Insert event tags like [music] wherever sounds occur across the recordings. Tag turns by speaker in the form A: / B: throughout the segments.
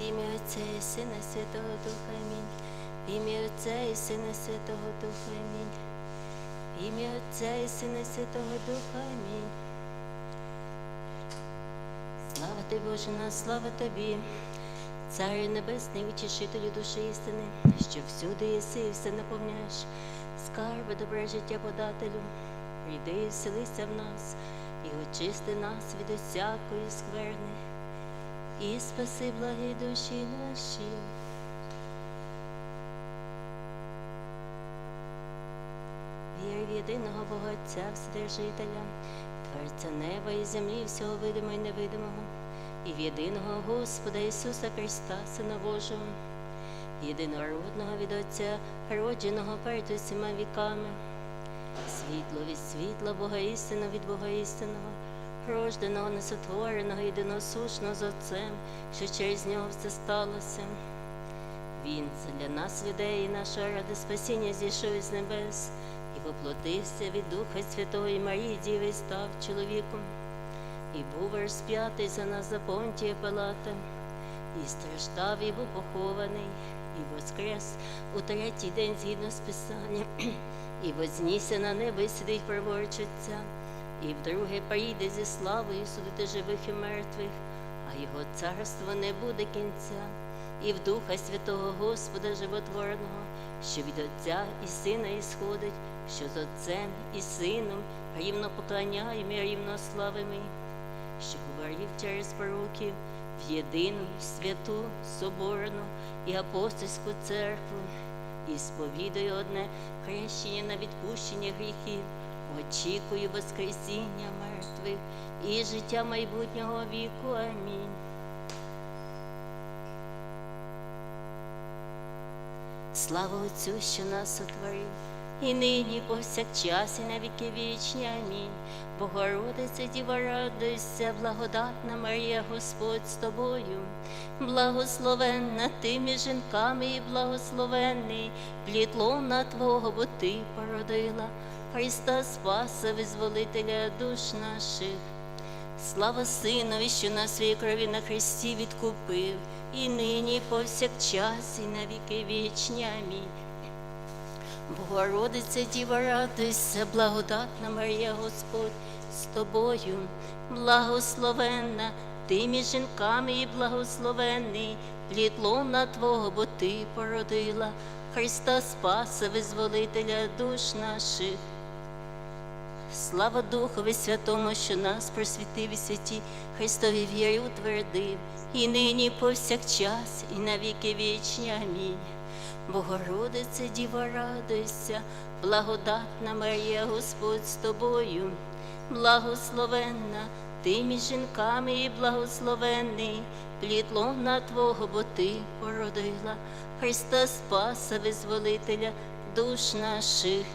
A: ім'я Отця і Сина Святого Духа Амінь. В ім'я Отця і Сина Святого Духа Амінь. В ім'я Отця і Сина Святого Духа Амінь. Слава Тобі, Боже наш, слава Тобі, Царю Небесний, утішителю душі істини, що всюди єси і все наповняєш, скарби добре життя подателю, прийди і вселися в нас, і очисти нас від усякої скверни, і спаси благі душі наші. Вір в єдиного Бога Отця, Вседержителя, Творця неба і землі, всього видимого і невидимого, і в єдиного Господа Ісуса Христа, Сина Божого, єдинородного від Отця, родженого перед усіма віками, світло від світла, Бога істина від Бога істинного, рожденого, несотвореного, єдиносушного з Отцем, що через нього все сталося. Він для нас, людей, і нашого ради спасіння зійшов із небес і воплотився від Духа Святого і Марії Діви, став чоловіком, і був розп'ятий за нас за понтія Пилата, і страждав, і був похований, і воскрес у третій день згідно з Писанням, [clears throat] і вознісся на небо, і сидить праворуч і вдруге прийде зі славою судити живих і мертвих, а його царство не буде кінця. І в Духа Святого Господа Животворного, що від Отця і Сина ісходить, що з Отцем і Сином рівно поклоняємо і рівно славимо, що говорив через пророків в єдину святу, соборну і апостольську церкву, і сповідую одне хрещення на відпущення гріхів, очікую Воскресіння мертвих і життя майбутнього віку. Амінь. Слава Отцю, що нас сотворив, і нині, повсякчас, і на віки вічні. Амінь. Богородиця, Діва, радуйся, благодатна Марія, Господь з тобою, благословенна ти між жінками, і благословенний плід лона Твого, бо ти породила Христа Спаса, визволителя душ наших. Слава Синові, що на своїй крові на Христі відкупив, і нині, і повсякчас, і на віки вічні. Амінь. Богородиця Діва, радуйся, благодатна Марія Господь з тобою, благословенна ти між жінками і благословенний лона Твого, бо ти породила Христа Спаса, визволителя душ наших. Слава Духові Святому, що нас просвітив і святі Христові вірі утвердив, і нині, і повсякчас, і на віки вічні. Амінь. Богородице, Діва, радуйся, благодатна Марія, Господь з тобою, благословенна ти між жінками і благословенний, плід лона Твого, бо ти породила Христа Спаса, визволителя душ наших.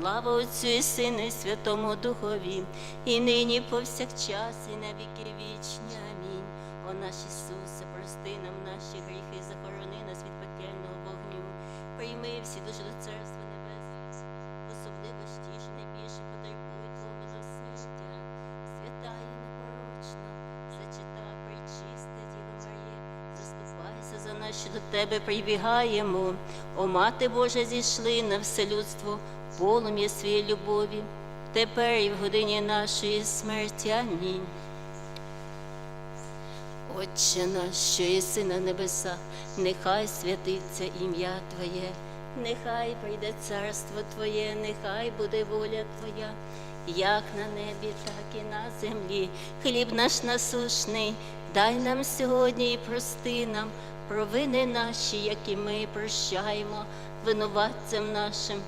A: Слава Отцю і Сину, і Святому Духові, і нині, повсякчас, і на віки вічні. Амінь. О наш Ісусе, прости нам наші гріхи, захорони нас від пекельного вогню. Прийми всі дуже до Царства Небесного, особливо ж ті, що найбільше потребують Твого милосердя. Свята і непорочна, зачита, пречиста, Діва Марія, заступайся за нас, що до Тебе прибігаємо. О, Мати Божа, зійшли на все людство, полум'я своєї любові, тепер і в годині нашої смерті. Амінь. Отче наш, що єси на небесах, нехай святиться ім'я Твоє, нехай прийде царство Твоє, нехай буде воля Твоя, як на небі, так і на землі. Хліб наш насушний, дай нам сьогодні і прости нам провини наші, які ми прощаємо винуватцям нашим,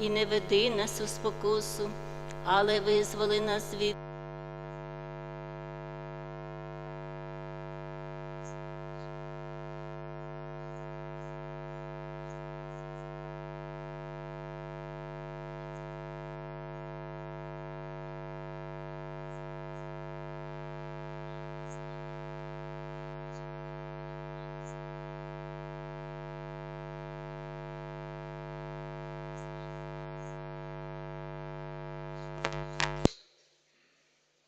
A: і не веди нас у спокусу, але визволи нас від.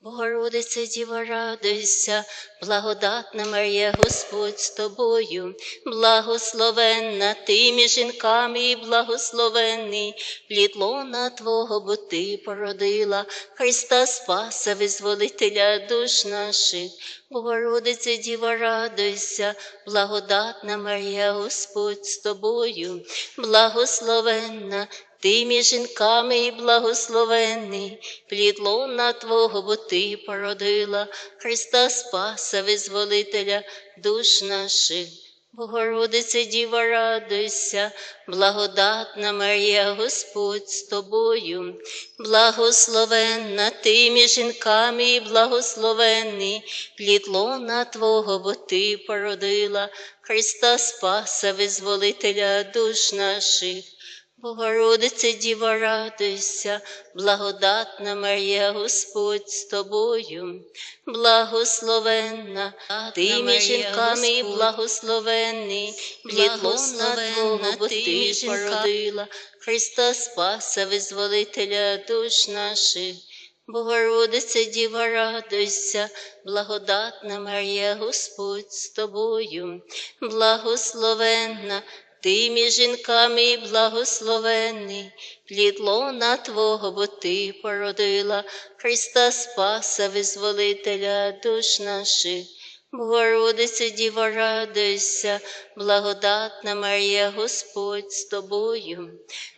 A: Богородице, Діва, радуйся, благодатна Марія, Господь з тобою, благословенна ти між жінками, і благословенний плід Твого, бо ти породила Христа Спаса, визволителя душ наших. Богородице Діва, радуйся, благодатна Марія, Господь з тобою, благословенна ти між жінками і благословенний, плід лона Твого, бо ти породила Христа Спаса, визволителя душ наших. Богородице Діва, радуйся, благодатна Марія, Господь з тобою, благословенна ти між жінками і благословенний, плід лона Твого, бо ти породила Христа Спаса, визволителя душ наших. Богородице Діва, радуйся, благодатна Марія, Господь з тобою, благословенна ти між жінками і благословенний, плід лона Твого, бо ти породила. Христа Спаса, визволителя душ наших. Богородице Діва, радуйся, благодатна Марія, Господь з тобою, благословенна ти між жінками і благословенний, плід лона Твого, бо ти породила Христа Спаса, визволителя душ наших. Богородице Діва, радуйся, благодатна Марія, Господь з тобою,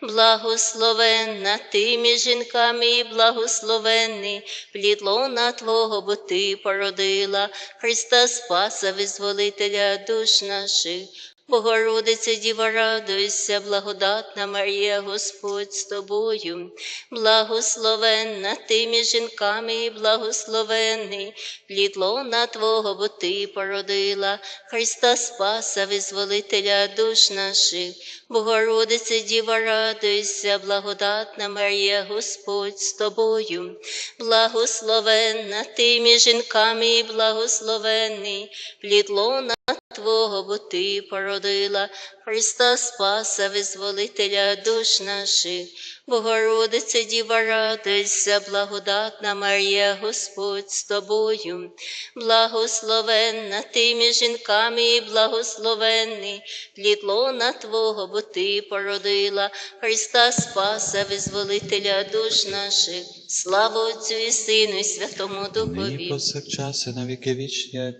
A: благословенна ти між жінками і благословенний, плід лона Твого, бо ти породила Христа Спаса, визволителя душ наших. Богородице Діва, радуйся, благодатна Марія, Господь з тобою, благословенна ти між жінками і благословенний, плід лона Твого, бо ти породила Христа Спаса, визволителя душ наших. Богородице Діва, радуйся, благодатна Марія, Господь з тобою, благословенна ти між жінками і благословенний, плід лона Твого, бо ти породила Христа Спаса, визволителя душ наших. Богородице Діва, радуйся, благодатна Марія, Господь з тобою, благословенна ти між жінками і благословенний, плід лона Твого, бо ти породила Христа Спаса, визволителя душ наших. Слава Отцю і Сину, і Святому Духові.
B: повсякчас і на віки вічні.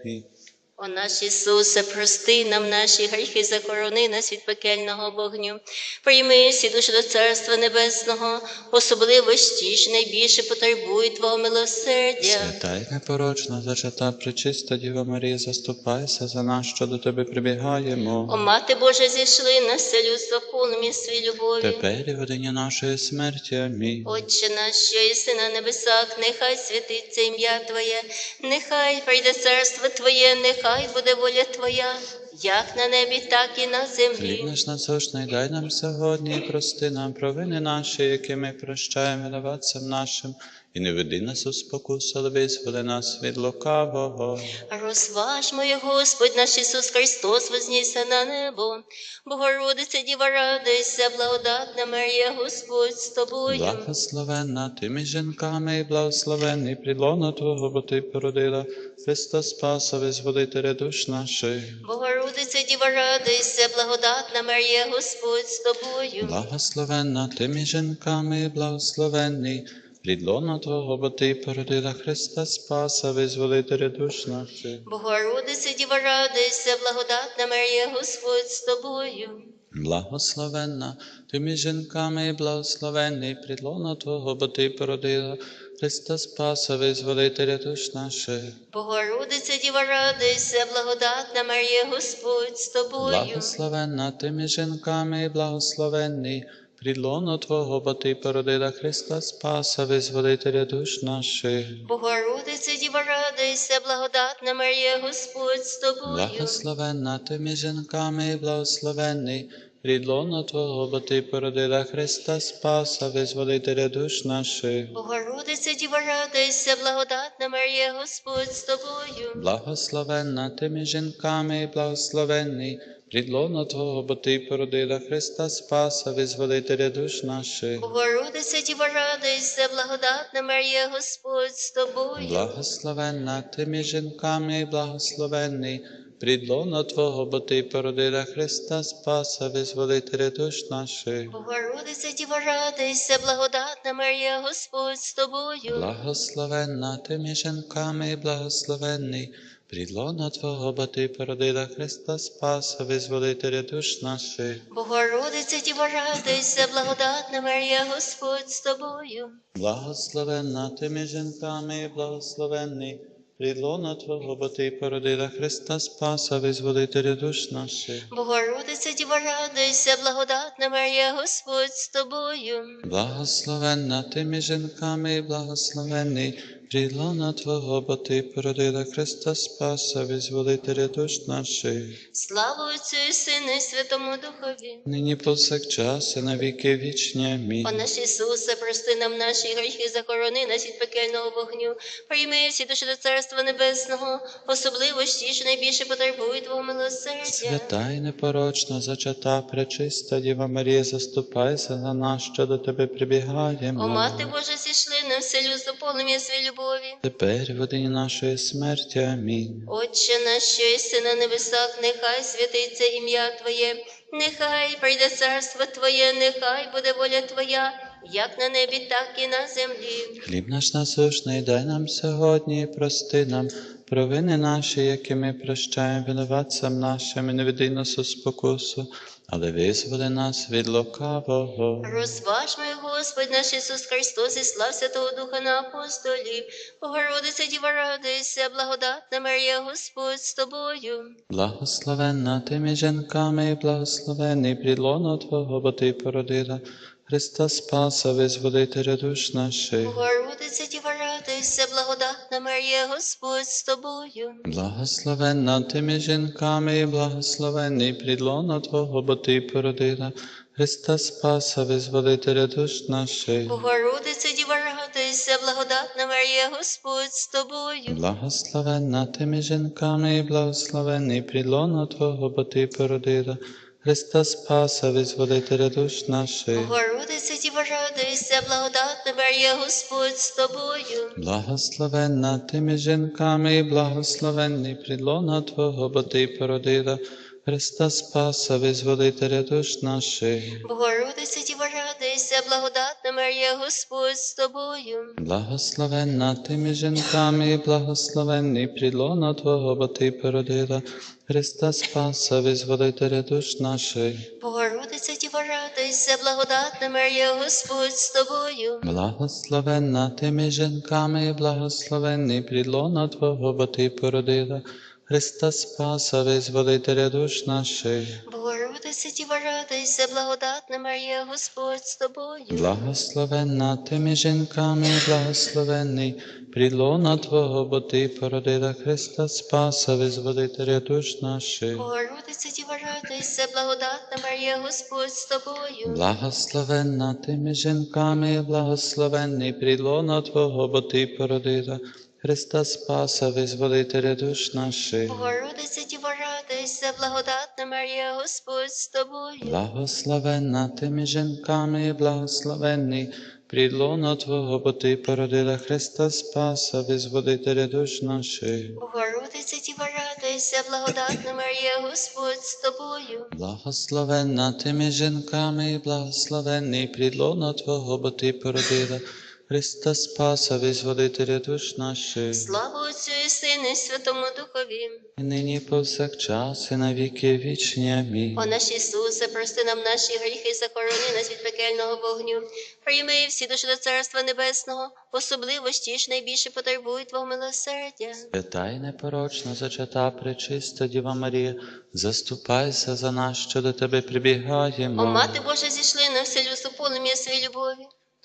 A: О наш Ісусе, прости нам наші гріхи, закорони нас від пекельного вогню. Прийми всі душі до Царства Небесного, особливо ж ті, що найбільше потребують Твого милосердя.
B: Свята й непорочна, зачата пречиста Діва Марія, заступайся за нас, що до тебе прибігаємо.
A: О Мати Божа, зійшли на все людство повним свій любові.
B: Тепер і годині нашої смерті. Амінь.
A: Отче наш, що єси на небесах, нехай святиться ім'я Твоє, нехай прийде царство Твоє, нехай буде воля Твоя, як на небі, так і на
B: Хліб
A: землі.
B: наш насущний дай нам сьогодні, прости нам провини наші, які ми прощаємо винуватцям нашим, і не веди нас у спокусу, але визволи нас від лукавого.
A: Розваж моє Господь наш Ісус Христос вознісся на небо. Богородице Діва, радуйся, благодатна Марія, Господь з тобою.
B: Благословенна ти між жінками і благословенний прилона Твого, бо ти породила Христа Спаса, визволителя душ наших.
A: Богородице Діва, радуйся, благодатна Марія, Господь з тобою.
B: Благословенна ти між жінками і благословенний плідлона Твого, бо ти породила Христа Спаса, визволителя душ наших.
A: Богородице Діва, радуйся, благодатна Марія, Господь з тобою.
B: Благословенна ти між жінками і благословенний плідлона Твого, бо ти породила Христа Спаса, визволителя душ наших.
A: Богородице Діва, радуйся, благодатна Марія, Господь з тобою.
B: Благословенна ти між жінками і благословенний плідлона Твого, бо ти породила Христа Спаса, визволителя душ наших.
A: Богородице Діва, радуйся, благодатна Марія, Господь з тобою.
B: Благословенна ти між жінками і благословенний рідлона Твого, бо ти породила Христа Спаса, визволителя душ наших.
A: Богородице Діва, радуйся, благодатна Марія, Господь з тобою.
B: Благословенна ти між жінками і благословенний Прідлона Твого, бо Ти породила Христа Спаса, визволителя душ наших.
C: Богородице, Діва, радуйся, благодатна Марія, Господь з тобою.
B: Благословенна ти між жінками і благословенний, прідлона Твого, бо Ти породила Христа Спаса, визволителя душ наших.
C: Богородице, Діва, радуйся, благодатна Марія, Господь з тобою.
B: Благословенна ти між жінками і благословенний, прідлона Твого, бо Ти породила Христа Спаса, визволителя душ наших.
C: Богородице, Діва, радуйся, благодатна Марія, Господь з тобою.
B: Благословенна ти між жінками і благословенний, прідлона Твого, бо Ти породила Христа Спаса, визволителя душ наших.
C: Богородице, Діва, радуйся, благодатна Марія, Господь з тобою.
B: Благословенна ти між жінками і благословенний, прідлона Твого, бо Ти породила Христа Спаса, визволителя душ наших.
C: Слава Отцю і Сину і Святому Духові.
B: Нині повсякчас і на віки вічні. Амінь.
C: О наш Ісусе, прости нам наші гріхи, захорони нас від пекельного вогню, прийми всі душі до Царства Небесного, особливо ж ті, що найбільше потребують Твого милосердя.
B: Свята і непорочна, зачата, пречиста Діва Марія, заступайся за нас, що до Тебе прибігаємо.
C: О, Мати Божа, зійшли нам вселю за полум'я свій любові.
B: Тепер в годині нашої смерті. Амінь.
C: Отче наш, що єси на небесах, нехай святиться ім'я Твоє, нехай прийде царство Твоє, нехай буде воля Твоя, як на небі, так і на землі.
B: Хліб наш насушний дай нам сьогодні і прости нам провини наші, які ми прощаємо винуватцям нашим, і не веди нас у спокусу, але визволи нас від лукавого.
C: Розваж мій Господь наш Ісус Христос і слав Святого Духа на апостолів. Богородиця Діва радуйся, благодатна Марія, Господь з тобою.
B: Благословенна ти між жінками і благословений прідлоно Твого, бо Ти породила Христа Спаса, визволителя душ наших.
C: Богородиця Діва радуйся, благодатна Марія, Господь з тобою.
B: Благословенна ти між жінками і благословений прідлоно Твого, бо Ти породила Христа Спаса, визволителя душ наших.
C: Богородиця Діва радуйся, благодатна Марія, Господь з тобою.
B: Благословенна ти між жінками і благословений прідлоно Твого, бо Ти породила Христа Спаса, визволителя душ наших.
C: Богородиця Діва радуйся, благодатна Марія, Господь з тобою.
B: Благословенна ти між жінками і благословенний прідлона Твого, бо Ти породила Христа Спаса, визволителя душ наших.
C: Богородиця Радуйся, благодатна Марія, Господь з тобою.
B: Благословенна ти між жінками і благословенний прідлона Твого, бо Ти породила Христа Спаса, визволителя душ наших.
C: Богородиця Діва радуйся, благодатна Марія, Господь з тобою.
B: Благословенна ти між жінками і благословенний прідлона Твого, бо Ти породила Христа Спаса, визволителя душ наших.
C: Богородиця Діва радуйся, благодатна Марія, Господь з тобою.
B: Благословенна ти між жінками благословенний прідлона Твого, бо Ти породила Христа Спаса, визволителя душ наших.
C: Богородиця Діва радуйся, благодатна Марія, Господь з тобою.
B: Благословенна ти між жінками благословенний прідлона Твого, бо Ти породила Христа Спаса, визволителя душ наших.
C: Богородиця Діва радуйся, благодатна Марія, Господь з тобою.
B: Благословенна ти між жінками і благословенний прідлона Твого, бо Ти породила Христа Спаса, визволителя душ наших.
C: Богородиця Діва радуйся, благодатна Марія, Господь з тобою.
B: Благословенна ти між жінками і благословенний прідлона Твого, бо Ти породила Христа Спаса, визволителя душ наших.
C: Слава Отцю і Сину і Святому Духові.
B: І нині повсякчас і на віки вічні. Амінь.
C: О наш Ісусе, прости нам наші гріхи, захорони нас від пекельного вогню. Прийми всі душі до Царства Небесного, особливо ті, що найбільше потребують Твого милосердя.
B: Свята і непорочна зачата пречиста Діва Марія, заступайся за нас, що до Тебе прибігаємо.
C: О Мати Божа, зійшли на вселю суполум'я свої любові.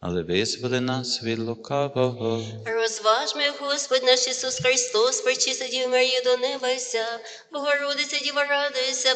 B: але визволи нас від лукавого.
A: Розважми, Господь наш Ісус Христос, причисти Дів Марію до неба ся, Богородиця Діва радуйся,